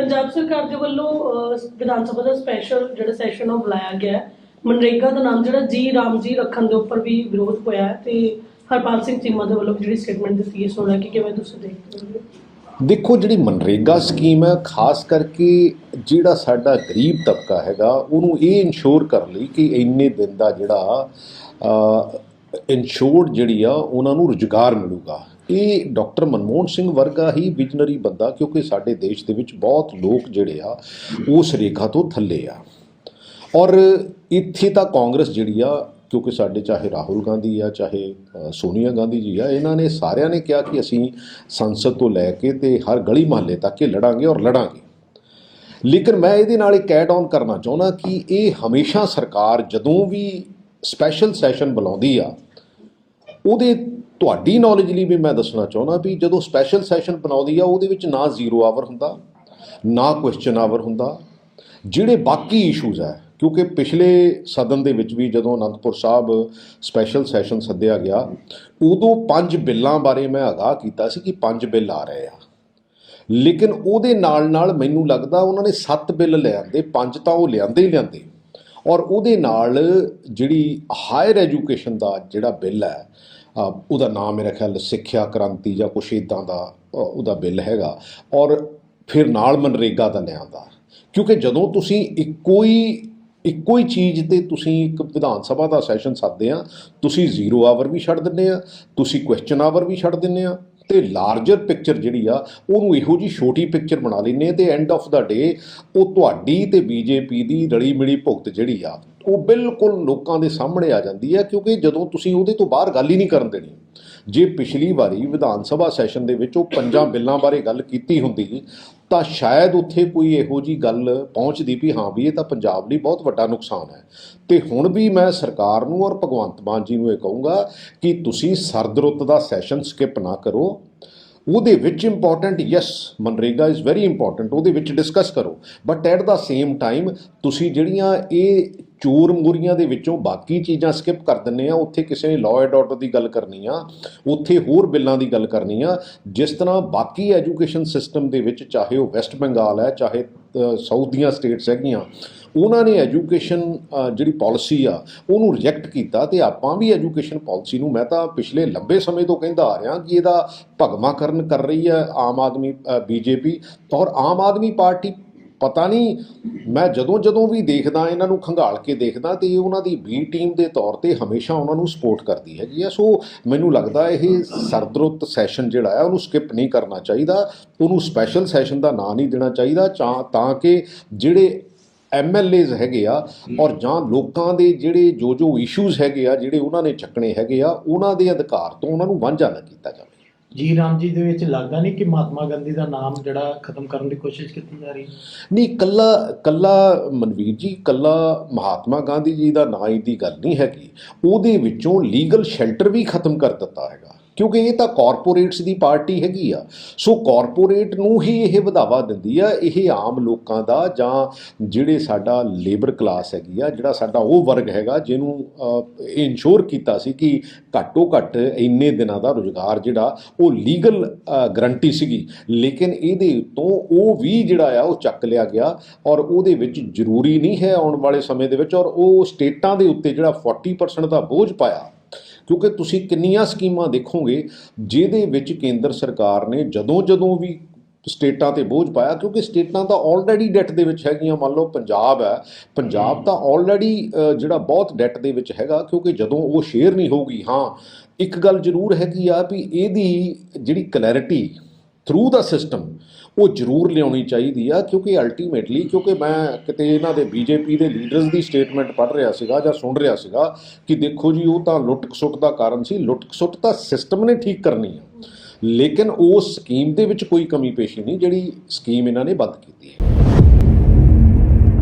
ਪੰਜਾਬ ਸਰਕਾਰ ਦੇ ਵੱਲੋਂ ਵਿਧਾਨ ਸਭਾ ਦਾ ਸਪੈਸ਼ਲ ਜਿਹੜਾ ਸੈਸ਼ਨ ਉਹ ਬੁਲਾਇਆ ਗਿਆ ਮਨਰੇਗਾ ਦਾ ਨਾਮ ਜਿਹੜਾ ਜੀ ਰਾਮ ਜੀ ਰੱਖਣ ਦੇ ਉੱਪਰ ਵੀ ਵਿਰੋਧ ਹੋਇਆ ਤੇ ਹਰਪਾਲ ਸਿੰਘ ਚੀਮਾ ਦੇ ਵੱਲੋਂ ਜਿਹੜੀ ਸਟੇਟਮੈਂਟ ਦਿੱਤੀ ਹੈ, ਸੋਣਾ ਕਿ ਕਿਵੇਂ ਤੁਸੀਂ ਦੇਖਦੇ ਹੋ? ਦੇਖੋ, ਜਿਹੜੀ ਮਨਰੇਗਾ ਸਕੀਮ ਹੈ, ਖਾਸ ਕਰਕੇ ਜਿਹੜਾ ਸਾਡਾ ਗਰੀਬ ਤਬਕਾ ਹੈਗਾ, ਉਹਨੂੰ ਇਹ ਇਨਸ਼ੋਰ ਕਰਨ ਲਈ ਕਿ ਇੰਨੇ ਦਿਨ ਦਾ ਜਿਹੜਾ ਇਨਸ਼ੋਰਡ ਜਿਹੜੀ ਆ, ਉਹਨਾਂ ਨੂੰ ਰੁਜ਼ਗਾਰ ਮਿਲੂਗਾ। ਇਹ ਡਾਕਟਰ ਮਨਮੋਹਨ ਸਿੰਘ ਵਰਗਾ ਹੀ ਵਿਜ਼ਨਰੀ ਬੰਦਾ, ਕਿਉਂਕਿ ਸਾਡੇ ਦੇਸ਼ ਦੇ ਵਿੱਚ ਬਹੁਤ ਲੋਕ ਜਿਹੜੇ ਆ, ਉਸ ਰੇਖਾ ਤੋਂ ਥੱਲੇ ਆ। ਔਰ ਇੱਥੇ ਤਾਂ ਕਾਂਗਰਸ ਜਿਹੜੀ ਆ, ਕਿਉਂਕਿ ਸਾਡੇ ਚਾਹੇ ਰਾਹੁਲ ਗਾਂਧੀ ਆ, ਚਾਹੇ ਸੋਨੀਆ ਗਾਂਧੀ ਜੀ ਆ, ਇਹਨਾਂ ਨੇ ਸਾਰਿਆਂ ਨੇ ਕਿਹਾ ਕਿ ਅਸੀਂ ਸੰਸਦ ਤੋਂ ਲੈ ਕੇ ਤੇ ਹਰ ਗਲੀ ਮਹੱਲੇ ਤੱਕ ਇਹ ਲੜਾਂਗੇ ਔਰ ਲੜਾਂਗੇ। ਲੇਕਿਨ ਮੈਂ ਇਹਦੇ ਨਾਲ ਇੱਕ ਐਡ ਆਨ ਕਰਨਾ ਚਾਹੁੰਦਾ ਕਿ ਇਹ ਹਮੇਸ਼ਾ ਸਰਕਾਰ ਜਦੋਂ ਵੀ ਸਪੈਸ਼ਲ ਸੈਸ਼ਨ ਬੁਲਾਉਂਦੀ ਆ, ਉਹਦੇ ਤੁਹਾਡੀ ਨੌਲੇਜ ਲਈ ਵੀ ਮੈਂ ਦੱਸਣਾ ਚਾਹੁੰਦਾ ਵੀ ਜਦੋਂ ਸਪੈਸ਼ਲ ਸੈਸ਼ਨ ਬਣਾਉਂਦੀ ਆ, ਉਹਦੇ ਵਿੱਚ ਨਾ ਜ਼ੀਰੋ ਆਵਰ ਹੁੰਦਾ, ਨਾ ਕੁਐਸਚਨ ਆਵਰ ਹੁੰਦਾ, ਜਿਹੜੇ ਬਾਕੀ ਇਸ਼ੂਜ਼ ਹੈ ਕਿਉਂਕਿ ਪਿਛਲੇ ਸਦਨ ਦੇ ਵਿੱਚ ਵੀ ਜਦੋਂ ਅਨੰਦਪੁਰ ਸਾਹਿਬ ਸਪੈਸ਼ਲ ਸੈਸ਼ਨ ਸੱਦਿਆ ਗਿਆ, ਉਦੋਂ ਪੰਜ ਬਿੱਲਾਂ ਬਾਰੇ ਮੈਂ ਆਗਾਹ ਕੀਤਾ ਸੀ ਕਿ ਪੰਜ ਬਿੱਲ ਆ ਰਹੇ ਆ। ਲੇਕਿਨ ਉਹਦੇ ਨਾਲ ਨਾਲ ਮੈਨੂੰ ਲੱਗਦਾ ਉਹਨਾਂ ਨੇ ਸੱਤ ਬਿੱਲ ਲਿਆਂਦੇ, ਪੰਜ ਤਾਂ ਉਹ ਲਿਆਂਦੇ ਹੀ ਲਿਆਂਦੇ। ਔਰ ਉਹਦੇ ਨਾਲ ਜਿਹੜੀ ਹਾਇਰ ਐਜੂਕੇਸ਼ਨ ਦਾ ਜਿਹੜਾ ਬਿੱਲ ਹੈ ਉਹਦਾ ਨਾਮ ਮੇਰਾ ਖਿਆਲ ਸਿੱਖਿਆ ਕ੍ਰਾਂਤੀ ਜਾਂ ਕੁਛ ਇਦਾਂ ਦਾ ਉਹਦਾ ਬਿੱਲ ਹੈਗਾ। ਔਰ ਫਿਰ ਨਾਲ ਮਨਰੇਗਾ ਦਾ ਲਿਆਂਦਾ ਕਿਉਂਕਿ ਜਦੋਂ ਤੁਸੀਂ ਇੱਕੋ ਹੀ ਇੱਕੋ ਹੀ ਚੀਜ਼ ਤੇ ਤੁਸੀਂ ਇੱਕ ਵਿਧਾਨ ਸਭਾ ਦਾ ਸੈਸ਼ਨ ਸੱਦਦੇ ਆ, ਤੁਸੀਂ ਜ਼ੀਰੋ ਆਵਰ ਵੀ ਛੱਡ ਦਿੰਦੇ ਆ, ਤੁਸੀਂ ਕੁਐਸਚਨ ਆਵਰ ਵੀ ਛੱਡ ਦਿੰਦੇ ਆ, ਤੇ ਲਾਰਜਰ ਪਿਕਚਰ ਜਿਹੜੀ ਆ, ਉਹਨੂੰ ਇਹੋ ਜੀ ਛੋਟੀ ਪਿਕਚਰ ਬਣਾ ਲੈਂਦੇ ਆ ਤੇ ਐਂਡ ਆਫ ਦਾ ਡੇ ਉਹ ਤੁਹਾਡੀ ਤੇ ਬੀਜੇਪੀ ਦੀ ਰਲੀ ਮਿਲੀ ਭੁਗਤ ਜਿਹੜੀ ਆ ਉਹ ਬਿਲਕੁਲ ਲੋਕਾਂ ਦੇ ਸਾਹਮਣੇ ਆ ਜਾਂਦੀ ਹੈ, ਕਿਉਂਕਿ ਜਦੋਂ ਤੁਸੀਂ ਉਹਦੇ ਤੋਂ ਬਾਹਰ ਗੱਲ ਹੀ ਨਹੀਂ ਕਰਨ ਦੇਣੀ। ਜੇ ਪਿਛਲੀ ਵਾਰੀ ਵਿਧਾਨ ਸਭਾ ਸੈਸ਼ਨ ਦੇ ਵਿੱਚ ਉਹ ਪੰਜਾਂ ਬਿੱਲਾਂ ਬਾਰੇ ਗੱਲ ਕੀਤੀ ਹੁੰਦੀ, ਤਾਂ ਸ਼ਾਇਦ ਉੱਥੇ ਕੋਈ ਇਹੋ ਜੀ ਗੱਲ ਪਹੁੰਚਦੀ ਵੀ ਹਾਂ ਵੀ ਇਹ ਤਾਂ ਪੰਜਾਬ ਲਈ ਬਹੁਤ ਵੱਡਾ ਨੁਕਸਾਨ ਹੈ। ਤੇ ਹੁਣ ਵੀ ਮੈਂ ਸਰਕਾਰ ਨੂੰ ਔਰ ਭਗਵੰਤ ਮਾਨ ਜੀ ਨੂੰ ਇਹ ਕਹੂੰਗਾ ਕਿ ਤੁਸੀਂ ਸਰਦ ਰੁੱਤ ਦਾ ਸੈਸ਼ਨ ਸਕਿਪ ਨਾ ਕਰੋ। ਉਹਦੇ ਵਿੱਚ important yes MNREGA is very important ਉਹਦੇ ਵਿੱਚ ਡਿਸਕਸ ਕਰੋ। But at the same time ਤੁਸੀਂ ਜਿਹੜੀਆਂ ਇਹ ਚੋਰ ਮੋਰੀਆਂ ਦੇ ਵਿੱਚੋਂ ਬਾਕੀ ਚੀਜ਼ਾਂ ਸਕਿਪ ਕਰ ਦਿੰਨੇ ਆ ਉੱਥੇ ਕਿਸੇ ਨੇ ਲਾਅ ਐਂਡ ਆਰਡਰ ਦੀ ਗੱਲ ਕਰਨੀ ਆ, ਉੱਥੇ ਹੋਰ ਬਿੱਲਾਂ ਦੀ ਗੱਲ ਕਰਨੀ ਆ। ਜਿਸ ਤਰ੍ਹਾਂ ਬਾਕੀ ਐਜੂਕੇਸ਼ਨ ਸਿਸਟਮ ਦੇ ਵਿੱਚ ਚਾਹੇ ਉਹ ਵੈਸਟ ਬੰਗਾਲ ਹੈ, ਚਾਹੇ ਸਾਊਥ ਦੀਆਂ ਸਟੇਟਸ ਹੈਗੀਆਂ, ਉਹਨਾਂ ਨੇ ਐਜੂਕੇਸ਼ਨ ਜਿਹੜੀ ਪਾਲਿਸੀ ਆ, ਉਹਨੂੰ ਰਿਜੈਕਟ ਕੀਤਾ ਤੇ ਆਪਾਂ ਵੀ ਐਜੂਕੇਸ਼ਨ ਪਾਲਿਸੀ ਨੂੰ ਮੈਂ ਤਾਂ ਪਿਛਲੇ ਲੰਬੇ ਸਮੇਂ ਤੋਂ ਕਹਿੰਦਾ ਆ ਰਿਹਾ ਕਿ ਇਹਦਾ ਭਗਵਾਕਰਨ ਕਰ ਰਹੀ ਹੈ ਆਮ ਆਦਮੀ ਬੀਜੇਪੀ। ਔਰ ਆਮ ਆਦਮੀ ਪਾਰਟੀ ਪਤਾ ਨਹੀਂ, ਮੈਂ ਜਦੋਂ ਜਦੋਂ ਵੀ ਦੇਖਦਾ, ਇਹਨਾਂ ਨੂੰ ਖੰਗਾਲ ਕੇ ਦੇਖਦਾ ਤੇ ਇਹ ਉਹਨਾਂ ਦੀ ਬੀ ਟੀਮ ਦੇ ਤੌਰ ਤੇ ਹਮੇਸ਼ਾ ਉਹਨਾਂ ਨੂੰ ਸਪੋਰਟ ਕਰਦੀ ਹੈਗੀ ਆ। ਸੋ ਮੈਨੂੰ ਲੱਗਦਾ ਇਹ ਸਰਦਰੁੱਤ ਸੈਸ਼ਨ ਜਿਹੜਾ ਹੈ ਉਹਨੂੰ ਸਕਿਪ ਨਹੀਂ ਕਰਨਾ ਚਾਹੀਦਾ। ਉਹਨੂੰ ਸਪੈਸ਼ਲ ਸੈਸ਼ਨ ਦਾ ਨਾਂ ਨਹੀਂ ਦੇਣਾ ਚਾਹੀਦਾ ਚਾ- ਤਾਂ ਕਿ ਜਿਹੜੇ ਐਮਐਲਏਜ਼ ਹੈਗੇ ਆ ਔਰ ਜਾਂ ਲੋਕਾਂ ਦੇ ਜਿਹੜੇ ਜੋ ਜੋ ਇਸ਼ੂਜ਼ ਹੈਗੇ ਆ, ਜਿਹੜੇ ਉਹਨਾਂ ਨੇ ਚੱਕਣੇ ਹੈਗੇ ਆ, ਉਹਨਾਂ ਦੇ ਅਧਿਕਾਰ ਤੋਂ ਉਹਨਾਂ ਨੂੰ ਵਾਂਝਾ ਨਾ ਕੀਤਾ ਜਾਵੇ। ਜੀ ਰਾਮ ਜੀ ਦੇ ਵਿੱਚ ਲੱਗਦਾ ਨਹੀਂ ਕਿ ਮਹਾਤਮਾ ਗਾਂਧੀ ਦਾ ਨਾਮ ਜਿਹੜਾ ਖਤਮ ਕਰਨ ਦੀ ਕੋਸ਼ਿਸ਼ ਕੀਤੀ ਜਾ ਰਹੀ ਨਹੀਂ ਕੱਲਾ ਕੱਲਾ ਮਨਵੀਰ ਜੀ ਕੱਲਾ ਮਹਾਤਮਾ ਗਾਂਧੀ ਜੀ ਦਾ ਨਾਂ ਹੀ ਦੀ ਗੱਲ ਨਹੀਂ ਹੈਗੀ। ਉਹਦੇ ਵਿੱਚੋਂ ਲੀਗਲ ਸ਼ੈਲਟਰ ਵੀ ਖਤਮ ਕਰ ਦਿੱਤਾ ਹੈਗਾ। ਕਿਉਂਕਿ ਇਹ ਤਾਂ ਕਾਰਪੋਰੇਟਸ ਦੀ ਪਾਰਟੀ ਹੈਗੀ ਆ। ਸੋ ਕਾਰਪੋਰੇਟ ਨੂੰ ਹੀ ਇਹ ਵਧਾਵਾ ਦਿੰਦੀ ਆ, ਇਹ ਆਮ ਲੋਕਾਂ ਦਾ ਜਾਂ ਜਿਹੜੇ ਸਾਡਾ ਲੇਬਰ ਕਲਾਸ ਹੈਗੀ ਆ, ਜਿਹੜਾ ਸਾਡਾ ਉਹ ਵਰਗ ਹੈਗਾ, ਜਿਹਨੂੰ ਇਹ ਇਨਸ਼ੋਰ ਕੀਤਾ ਸੀ ਕਿ ਘੱਟੋ ਘੱਟ ਇੰਨੇ ਦਿਨਾਂ ਦਾ ਰੁਜ਼ਗਾਰ ਜਿਹੜਾ, ਉਹ ਲੀਗਲ ਗਰੰਟੀ ਸੀਗੀ। ਲੇਕਿਨ ਇਹਦੇ ਤੋਂ ਉਹ ਵੀ ਜਿਹੜਾ ਆ, ਉਹ ਚੱਕ ਲਿਆ ਗਿਆ ਔਰ ਉਹਦੇ ਵਿੱਚ ਜ਼ਰੂਰੀ ਨਹੀਂ ਹੈ ਆਉਣ ਵਾਲੇ ਸਮੇਂ ਦੇ ਵਿੱਚ ਔਰ ਉਹ ਸਟੇਟਾਂ ਦੇ ਉੱਤੇ ਜਿਹੜਾ 40% ਦਾ ਬੋਝ ਪਾਇਆ। ਕਿਉਂਕਿ ਤੁਸੀਂ ਕਿੰਨੀਆਂ ਸਕੀਮਾਂ ਦੇਖੋਗੇ ਜਿਹਦੇ ਵਿੱਚ ਕੇਂਦਰ ਸਰਕਾਰ ਨੇ ਜਦੋਂ ਜਦੋਂ ਵੀ ਸਟੇਟਾਂ ਤੇ ਬੋਝ ਪਾਇਆ ਕਿਉਂਕਿ ਸਟੇਟਾਂ ਤਾਂ ਆਲਰੇਡੀ ਡੈਟ ਦੇ ਵਿੱਚ ਹੈਗੀਆਂ ਮੰਨ ਲਓ ਪੰਜਾਬ ਹੈ ਪੰਜਾਬ ਤਾਂ ਆਲਰੇਡੀ ਜਿਹੜਾ ਬਹੁਤ ਡੈਟ ਦੇ ਵਿੱਚ ਹੈਗਾ ਕਿਉਂਕਿ ਜਦੋਂ ਉਹ ਸ਼ੇਅਰ ਨਹੀਂ ਹੋਊਗੀ ਹਾਂ ਇੱਕ ਗੱਲ ਜ਼ਰੂਰ ਹੈਗੀ ਆ ਵੀ ਇਹਦੀ ਜਿਹੜੀ ਕਲੈਰਿਟੀ ਥਰੂ ਦਾ ਸਿਸਟਮ ਉਹ ਜ਼ਰੂਰ ਲਿਆਉਣੀ ਚਾਹੀਦੀ ਆ, ਕਿਉਂਕਿ ਅਲਟੀਮੇਟਲੀ ਕਿਉਂਕਿ ਮੈਂ ਕਿਤੇ ਇਹਨਾਂ ਦੇ ਬੀਜੇਪੀ ਦੇ ਲੀਡਰਸ ਦੀ ਸਟੇਟਮੈਂਟ ਪੜ੍ਹ ਰਿਹਾ ਸੀਗਾ ਜਾਂ ਸੁਣ ਰਿਹਾ ਸੀਗਾ ਕਿ ਦੇਖੋ ਜੀ, ਉਹ ਤਾਂ ਲੁੱਟਖਸੁੱਟ ਦਾ ਕਾਰਨ ਸੀ, ਲੁੱਟਖਸੁੱਟ ਤਾਂ ਸਿਸਟਮ ਨੇ ਠੀਕ ਕਰਨੀ ਆ। ਲੇਕਿਨ ਉਸ ਸਕੀਮ ਦੇ ਵਿੱਚ ਕੋਈ ਕਮੀ ਪੇਸ਼ੀ ਨਹੀਂ, ਜਿਹੜੀ ਸਕੀਮ ਇਹਨਾਂ ਨੇ ਬੰਦ ਕੀਤੀ ਹੈ।